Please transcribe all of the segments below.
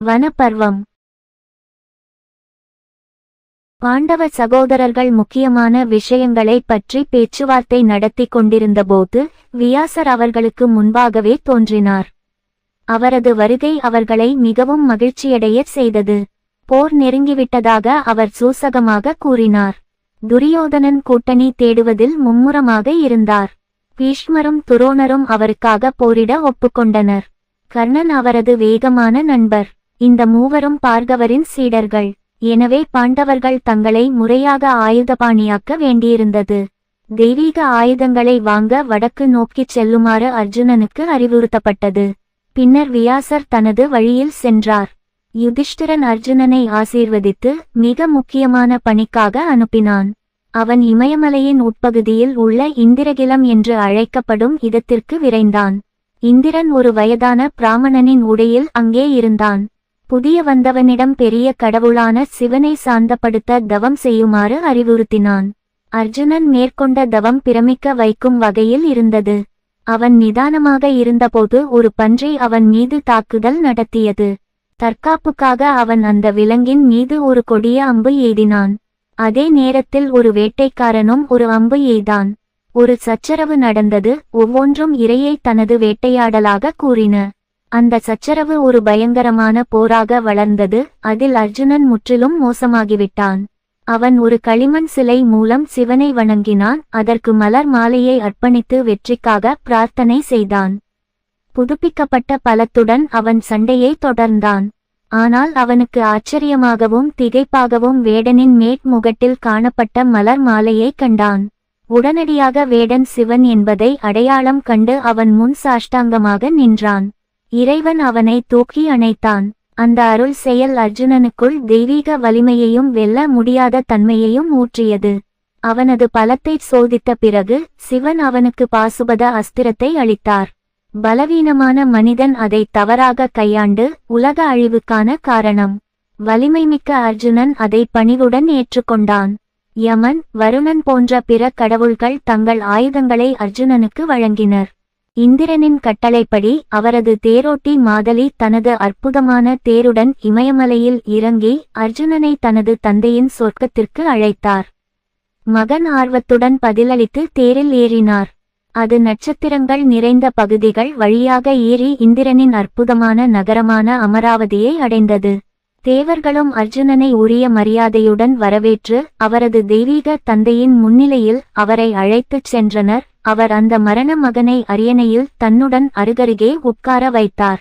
வனப்பர்வம். பாண்டவ சகோதரர்கள் முக்கியமான விஷயங்களை பற்றி பேச்சுவார்த்தை நடத்தி கொண்டிருந்தபோது வியாசர் அவர்களுக்கு முன்பாகவே தோன்றினார். அவரது வருகை அவர்களை மிகவும் மகிழ்ச்சியடைய செய்தது. போர் நெருங்கிவிட்டதாக அவர் சூசகமாக கூறினார். துரியோதனன் கூட்டணி தேடுவதில் மும்முரமாக இருந்தார். பீஷ்மரும் துரோணரும் அவருக்காக போரிட ஒப்புக்கொண்டனர். கர்ணன் அவரது வேகமான நண்பர். இந்த மூவரும் பார்கவரின் சீடர்கள். எனவே பாண்டவர்கள் தங்களை முறையாக ஆயுதபாணியாக்க வேண்டியிருந்தது. தெய்வீக ஆயுதங்களை வாங்க வடக்கு நோக்கிச் செல்லுமாறு அர்ஜுனனுக்கு அறிவுறுத்தப்பட்டது. பின்னர் வியாசர் தனது வழியில் சென்றார். யுதிஷ்டிரன் அர்ஜுனனை ஆசீர்வதித்து மிக முக்கியமான பணிக்காக அனுப்பினான். அவன் இமயமலையின் உட்பகுதியில் உள்ள இந்திரகிலம் என்று அழைக்கப்படும் இடத்திற்கு விரைந்தான். இந்திரன் ஒரு வயதான பிராமணனின் உடையில் அங்கே இருந்தான். புதிய வந்தவனிடம் பெரிய கடவுளான சிவனை சாந்தப்படுத்த தவம் செய்யுமாறு அறிவுறுத்தினான். அர்ஜுனன் மேற்கொண்ட தவம் பிரமிக்க வைக்கும் வகையில் இருந்தது. அவன் நிதானமாக இருந்தபோது ஒரு பன்றி அவன் மீது தாக்குதல் நடத்தியது. தற்காப்புக்காக அவன் அந்த விலங்கின் மீது ஒரு கொடிய அம்பு எய்தினான். அதே நேரத்தில் ஒரு வேட்டைக்காரனும் ஒரு அம்பு எய்தான். ஒரு சச்சரவு நடந்தது. ஒவ்வொன்றும் இரையை தனது வேட்டையாடலாக கூறின. அந்த சச்சரவு ஒரு பயங்கரமான போராக வளர்ந்தது. அதில் அர்ஜுனன் முற்றிலும் மோசமாகிவிட்டான். அவன் ஒரு களிமண் சிலை மூலம் சிவனை வணங்கினான். அதற்கு மலர் மாலையை அர்ப்பணித்து வெற்றிக்காக பிரார்த்தனை செய்தான். புதுப்பிக்கப்பட்ட பலத்துடன் அவன் சண்டையை தொடர்ந்தான். ஆனால் அவனுக்கு ஆச்சரியமாகவும் திகைப்பாகவும் வேடனின் மேட் முகட்டில் காணப்பட்ட மலர் மாலையை கண்டான். உடனடியாக வேடன் சிவன் என்பதை அடையாளம் கண்டு அவன் முன் சாஷ்டாங்கமாக நின்றான். இறைவன் அவனை தூக்கி அணைத்தான். அந்த அருள் செயல் அர்ஜுனனுக்குள் தெய்வீக வலிமையையும் வெல்ல முடியாத தன்மையையும் ஊற்றியது. அவனது பலத்தை சோதித்த பிறகு சிவன் அவனுக்கு பாசுபத அஸ்திரத்தை அளித்தார். பலவீனமான மனிதன் அதை தவறாக கையாண்டு உலக அழிவுக்கான காரணம். வலிமைமிக்க அர்ஜுனன் அதை பணிவுடன் ஏற்றுக்கொண்டான். யமன் வருணன் போன்ற பிற கடவுள்கள் தங்கள் ஆயுதங்களை அர்ஜுனனுக்கு வழங்கினர். இந்திரனின் கட்டளைப்படி அவரது தேரோட்டி மாதலி தனது அற்புதமான தேருடன் இமயமலையில் இறங்கி அர்ஜுனனை தனது தந்தையின் சொர்க்கத்திற்கு அழைத்தார். மகன் ஆர்வத்துடன் பதிலளித்து தேரில் ஏறினார். அது நட்சத்திரங்கள் நிறைந்த பகுதிகள் வழியாக ஏறி இந்திரனின் அற்புதமான நகரமான அமராவதியை அடைந்தது. தேவர்களும் அர்ஜுனனை உரிய மரியாதையுடன் வரவேற்று அவரது தெய்வீக தந்தையின் முன்னிலையில் அவரை அழைத்துச் சென்றனர். அவர் அந்த மரண மகனை அரியணையில் தன்னுடன் அருகருகே உட்கார வைத்தார்.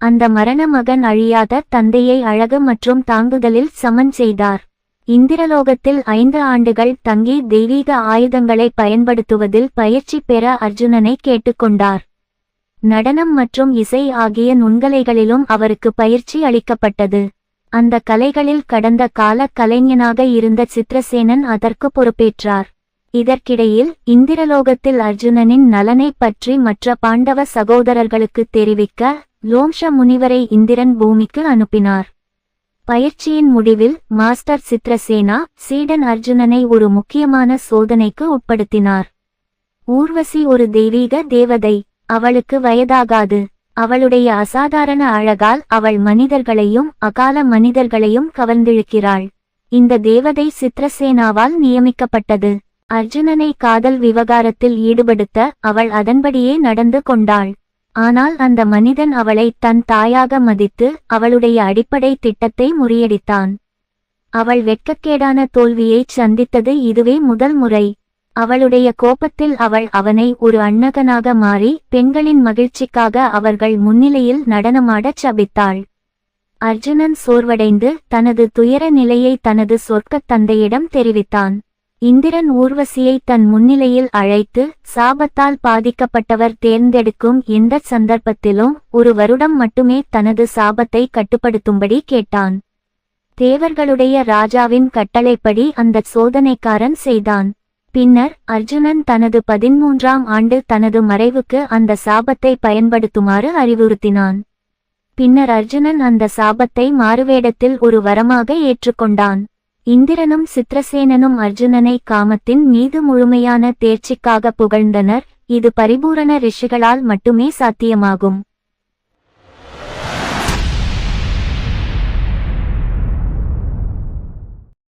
அந்த மரண மகன் அழியாத தந்தையை அழகு மற்றும் தாங்குதலில் சமன் செய்தார். இந்திரலோகத்தில் ஐந்து ஆண்டுகள் தங்கி தெய்வீக ஆயுதங்களை பயன்படுத்துவதில் பயிற்சி பெற அர்ஜுனனை கேட்டுக்கொண்டார். நடனம் மற்றும் இசை ஆகிய நுண்கலைகளிலும் அவருக்கு பயிற்சி அளிக்கப்பட்டது. அந்த கலைகளில் கடந்த கால கலைஞனாக இருந்த சித்ரசேனன் அதற்கு பொறுப்பேற்றார். இதற்கிடையில் இந்திரலோகத்தில் அர்ஜுனனின் நலனை பற்றி மற்ற பாண்டவ சகோதரர்களுக்கு தெரிவிக்க லோம்ஷ முனிவரை இந்திரன் பூமிக்கு அனுப்பினார். பயிற்சியின் முடிவில் மாஸ்டர் சித்ரசேனா சீடன் அர்ஜுனனை ஒரு முக்கியமான சோதனைக்கு உட்படுத்தினார். ஊர்வசி ஒரு தெய்வீக தேவதை அவளுக்கு வயதாகாது. அவளுடைய அசாதாரண அழகால் அவள் மனிதர்களையும் அகால மனிதர்களையும் கவர்ந்திழுக்கிறாள். இந்த தேவதை சித்ரசேனாவால் நியமிக்கப்பட்டது. அர்ஜுனனை காதல் விவகாரத்தில் ஈடுபடுத்த அவள் அதன்படியே நடந்து கொண்டாள். ஆனால் அந்த மனிதன் அவளை தன் தாயாக மதித்து அவளுடைய அடிப்படை திட்டத்தை முறியடித்தான். அவள் வெட்கக்கேடான தோல்வியைச் சந்தித்தது இதுவே முதல் முறை. அவளுடைய கோபத்தில் அவள் அவனை ஒரு அன்னகனாக மாறி பெண்களின் மகிழ்ச்சிக்காக அவர்கள் முன்னிலையில் நடனமாடச் சபித்தாள். அர்ஜுனன் சோர்வடைந்து தனது துயர நிலையை தனது சொர்க்கத் தந்தையிடம் தெரிவித்தான். இந்திரன் ஊர்வசியை தன் முன்னிலையில் அழைத்து சாபத்தால் பாதிக்கப்பட்டவர் தேர்ந்தெடுக்கும் எந்த சந்தர்ப்பத்திலும் ஒரு வருடம் மட்டுமே தனது சாபத்தை கட்டுப்படுத்தும்படி கேட்டான். தேவர்களுடைய ராஜாவின் கட்டளைப்படி அந்த சோதனைக்காரன் செய்தான். பின்னர் அர்ஜுனன் தனது பதிமூன்றாம் ஆண்டு தனது மறைவுக்கு அந்த சாபத்தை பயன்படுத்துமாறு அறிவுறுத்தினான். பின்னர் அர்ஜுனன் அந்த சாபத்தை மாறுவேடத்தில் ஒரு வரமாக ஏற்றுக்கொண்டான். இந்திரனும் சித்ரசேனனும் அர்ஜுனனை காமத்தின் மீது முழுமையான தேர்ச்சிக்காக புகழ்ந்தனர். இது பரிபூரண ரிஷிகளால் மட்டுமே சாத்தியமாகும்.